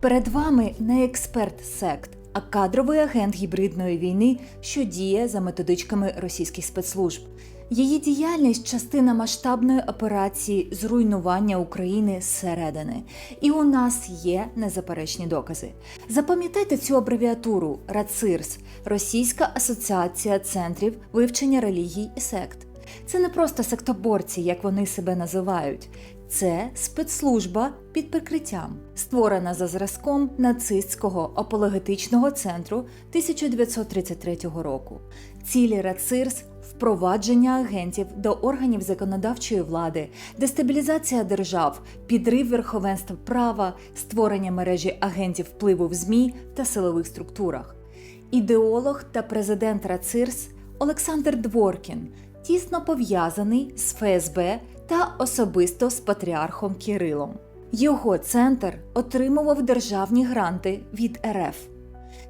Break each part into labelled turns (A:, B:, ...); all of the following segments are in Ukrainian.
A: Перед вами не експерт сект, а кадровий агент гібридної війни, що діє за методичками російських спецслужб. Її діяльність частина масштабної операції зруйнування України зсередини. І у нас є незаперечні докази. Запам'ятайте цю абревіатуру РАЦИРС Російська асоціація центрів вивчення релігій і сект. Це не просто сектоборці, як вони себе називають. Це спецслужба під прикриттям, створена за зразком нацистського апологетичного центру 1933 року. Цілі РАЦИРС впровадження агентів до органів законодавчої влади, дестабілізація держав, підрив верховенства права, створення мережі агентів впливу в ЗМІ та силових структурах. Ідеолог та президент РАЦИРС Олександр Дворкін тісно пов'язаний з ФСБ та особисто з патріархом Кирилом. Його центр отримував державні гранти від РФ.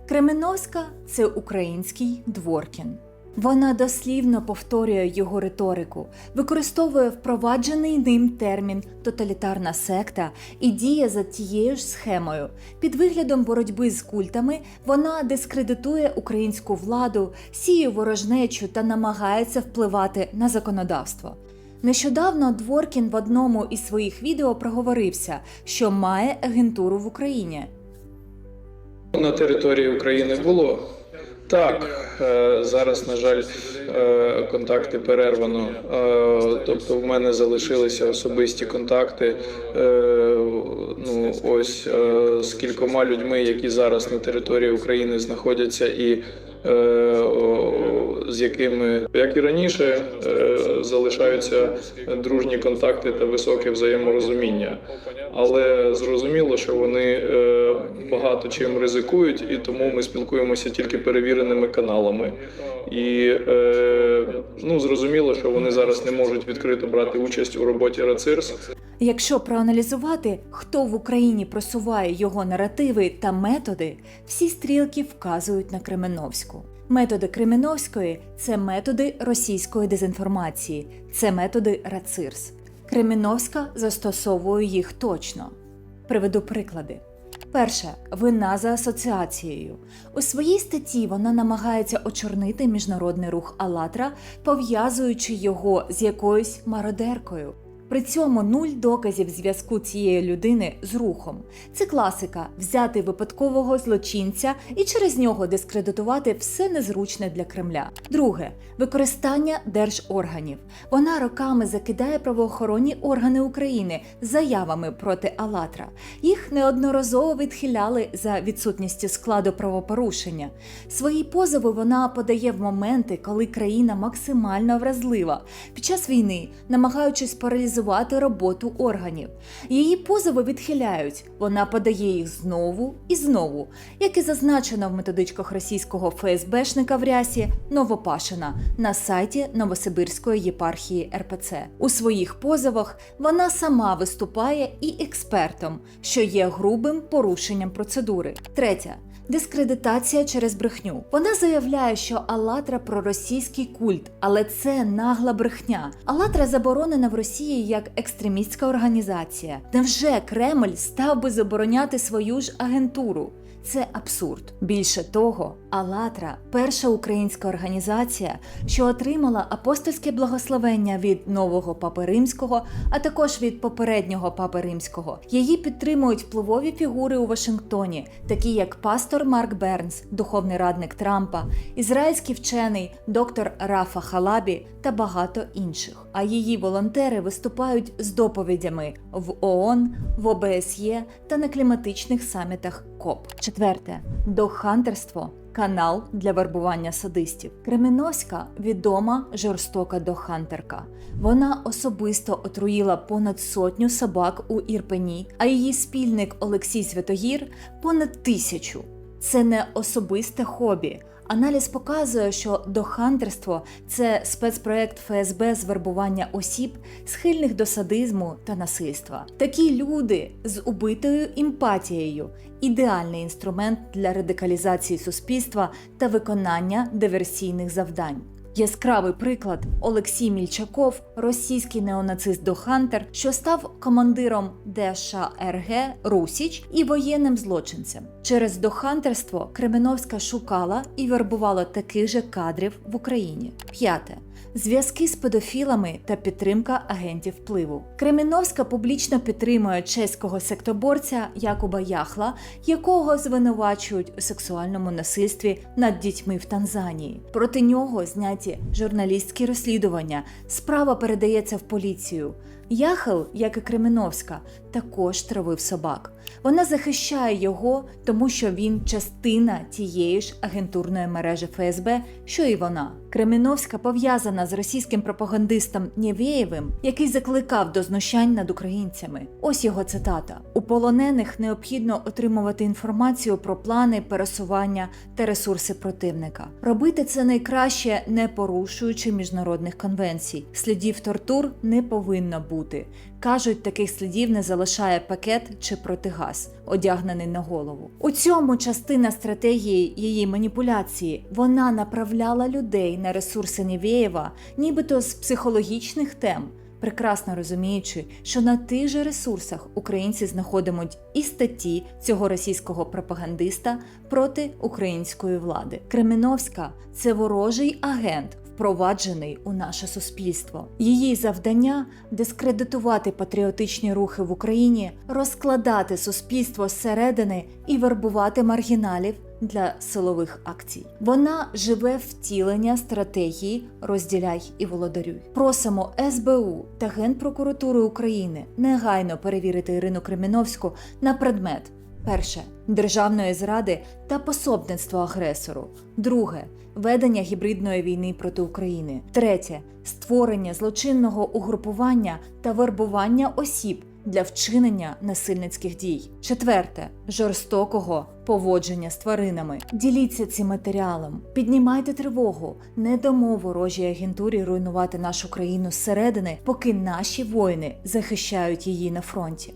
A: Кременовська це український Дворкін. Вона дослівно повторює його риторику, використовує впроваджений ним термін тоталітарна секта і діє за тією ж схемою. Під виглядом боротьби з культами вона дискредитує українську владу, сіє ворожнечу та намагається впливати на законодавство. Нещодавно Дворкін в одному із своїх відео проговорився, що має агентуру в Україні.
B: На території України було. Так, е, зараз, на жаль, е, контакти перервано. Е, Тобто, в мене залишилися особисті контакти. Ну, ось з кількома людьми, які зараз на території України знаходяться, і з якими, як і раніше, е, залишаються дружні контакти та високе взаєморозуміння. Але зрозуміло, що вони е, багато чим ризикують, і тому ми спілкуємося тільки перевіреними каналами. І е, ну зрозуміло, що вони зараз не можуть відкрито брати участь у роботі РАЦИРС.
A: Якщо проаналізувати, хто в Україні просуває його наративи та методи, всі стрілки вказують на Кременовську. Методи Кременовської це методи російської дезінформації, це методи РАЦИРС. Кременовська застосовує їх точно. Приведу приклади. Перше вина за асоціацією. У своїй статті вона намагається очорнити міжнародний рух Алатра, пов'язуючи його з якоюсь мародеркою. При цьому нуль доказів зв'язку цієї людини з рухом. Це класика взяти випадкового злочинця і через нього дискредитувати все незручне для Кремля. Друге використання держорганів. Вона роками закидає правоохоронні органи України заявами проти Алатра. Їх неодноразово відхиляли за відсутністю складу правопорушення. Свої позови вона подає в моменти, коли країна максимально вразлива, під час війни, намагаючись паралізувати роботу органів. Її позови відхиляють. Вона подає їх знову і знову, як і зазначено в методичках російського ФСБшника в рясі Новопашина на сайті Новосибирської єпархії РПЦ. У своїх позовах вона сама виступає і експертом, що є грубим порушенням процедури. Третє. Дискредитація через брехню. Вона заявляє, що Алатра проросійський культ, але це нагла брехня. Алатра заборонена в Росії як екстремістська організація. Невже Кремль став би забороняти свою ж агентуру? Це абсурд. Більше того, Алатра перша українська організація, що отримала апостольське благословення від нового папи римського, а також від попереднього папи римського. Її підтримують впливові фігури у Вашингтоні, такі як пастор Марк Бернс, духовний радник Трампа, ізраїльський вчений доктор Рафа Халабі та багато інших. А її волонтери виступають з доповідями в ООН, в ОБСЄ та на кліматичних самітах КОП. Четверте дохантерство. Канал для вербування садистів. Кременовська відома жорстока дохантерка. Вона особисто отруїла понад сотню собак у Ірпені, а її спільник Олексій Святогір понад тисячу. Це не особисте хобі. Аналіз показує, що дохантерство це спецпроект ФСБ з вербування осіб, схильних до садизму та насильства. Такі люди з убитою імпатією ідеальний інструмент для радикалізації суспільства та виконання диверсійних завдань. Яскравий приклад Олексій Мільчаков, російський неонацист Дохантер, що став командиром ДШРГ Русіч і воєнним злочинцем. Через дохантерство Кременовська шукала і вербувала таких же кадрів в Україні. П'яте. Зв'язки з педофілами та підтримка агентів впливу. Кременовська публічно підтримує чеського сектоборця Якуба Яхла, якого звинувачують у сексуальному насильстві над дітьми в Танзанії. Проти нього зняті журналістські розслідування. Справа передається в поліцію. Яхел, як і Кременовська, також травив собак. Вона захищає його, тому що він частина тієї ж агентурної мережі ФСБ, що і вона. Кременовська пов'язана з російським пропагандистом Нєвєєвим, який закликав до знущань над українцями. Ось його цитата: у полонених необхідно отримувати інформацію про плани пересування та ресурси противника. Робити це найкраще, не порушуючи міжнародних конвенцій. Слідів тортур не повинно бути. Кажуть, таких слідів не залишає пакет чи протигаз, одягнений на голову. У цьому частина стратегії її маніпуляції. Вона направляла людей на ресурси Нівєєва, нібито з психологічних тем. Прекрасно розуміючи, що на тих же ресурсах українці знаходимуть і статті цього російського пропагандиста проти української влади. Кременовська це ворожий агент, впроваджений у наше суспільство. Її завдання дискредитувати патріотичні рухи в Україні, розкладати суспільство зсередини і вербувати маргіналів для силових акцій. Вона живе втілення стратегії розділяй і володарюй. Просимо СБУ та Генпрокуратури України негайно перевірити Ірину Креміновську на предмет. Перше державної зради та пособництва агресору. Друге ведення гібридної війни проти України. Третє створення злочинного угрупування та вербування осіб для вчинення насильницьких дій. Четверте жорстокого поводження з тваринами. Діліться цим матеріалом, піднімайте тривогу, не дамо ворожій агентурі руйнувати нашу країну зсередини, поки наші воїни захищають її на фронті.